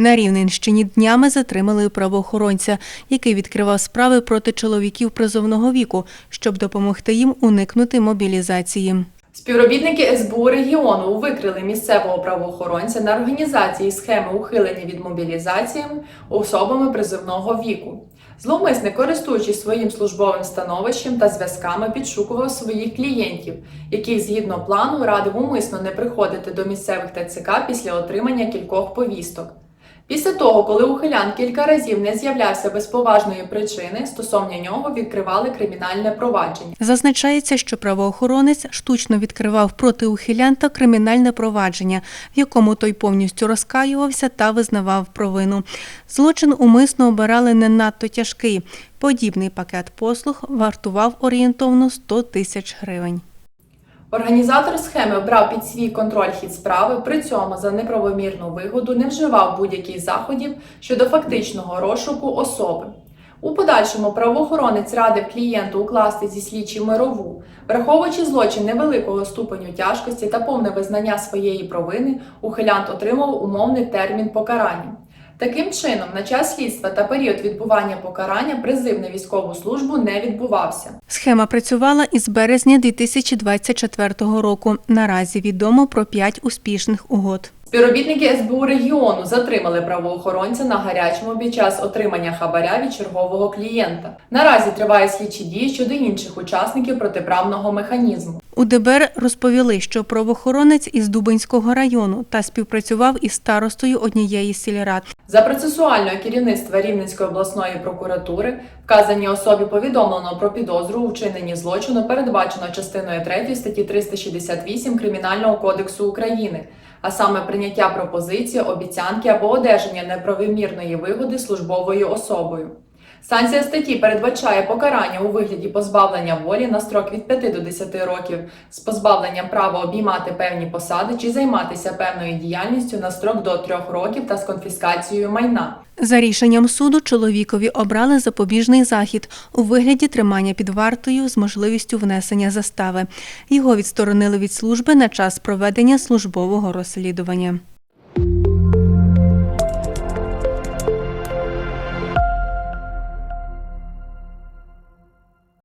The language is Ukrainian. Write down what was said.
На Рівненщині днями затримали правоохоронця, який відкривав справи проти чоловіків призовного віку, щоб допомогти їм уникнути мобілізації. Співробітники СБУ регіону викрили місцевого правоохоронця на організації схеми ухилення від мобілізації особами призовного віку. Зловмисник, користуючись своїм службовим становищем та зв'язками, підшукував своїх клієнтів, яких згідно плану радив умисно не приходити до місцевих ТЦК після отримання кількох повісток. Після того, коли ухилян кілька разів не з'являвся без поважної причини, стосовно нього відкривали кримінальне провадження. Зазначається, що правоохоронець штучно відкривав проти ухилянта кримінальне провадження, в якому той повністю розкаювався та визнавав провину. Злочин умисно обирали не надто тяжкий. Подібний пакет послуг вартував орієнтовно 100 тисяч гривень. Організатор схеми брав під свій контроль хід справи, при цьому за неправомірну вигоду не вживав будь-яких заходів щодо фактичного розшуку особи. У подальшому правоохоронець радив клієнту укласти зі слідчим мирову, враховуючи злочин невеликого ступеню тяжкості та повне визнання своєї провини, ухилянт отримав умовний термін покарання. Таким чином, на час слідства та період відбування покарання призив на військову службу не відбувався. Схема працювала із березня 2024 року. Наразі відомо про п'ять успішних угод. Співробітники СБУ регіону затримали правоохоронця на гарячому під час отримання хабаря від чергового клієнта. Наразі триває слідчі дії щодо інших учасників протиправного механізму. У ДБР розповіли, що правоохоронець із Дубинського району та співпрацював із старостою однієї з сільрад. За процесуального керівництва Рівненської обласної прокуратури вказаній особі повідомлено про підозру у вчиненні злочину, передбачено частиною 3 статті 368 Кримінального кодексу України, а саме прийняття пропозиції, обіцянки або одержання неправомірної вигоди службовою особою. Санкція статті передбачає покарання у вигляді позбавлення волі на строк від 5 до 10 років з позбавленням права обіймати певні посади чи займатися певною діяльністю на строк до 3 років та з конфіскацією майна. За рішенням суду чоловікові обрали запобіжний захід у вигляді тримання під вартою з можливістю внесення застави. Його відсторонили від служби на час проведення службового розслідування.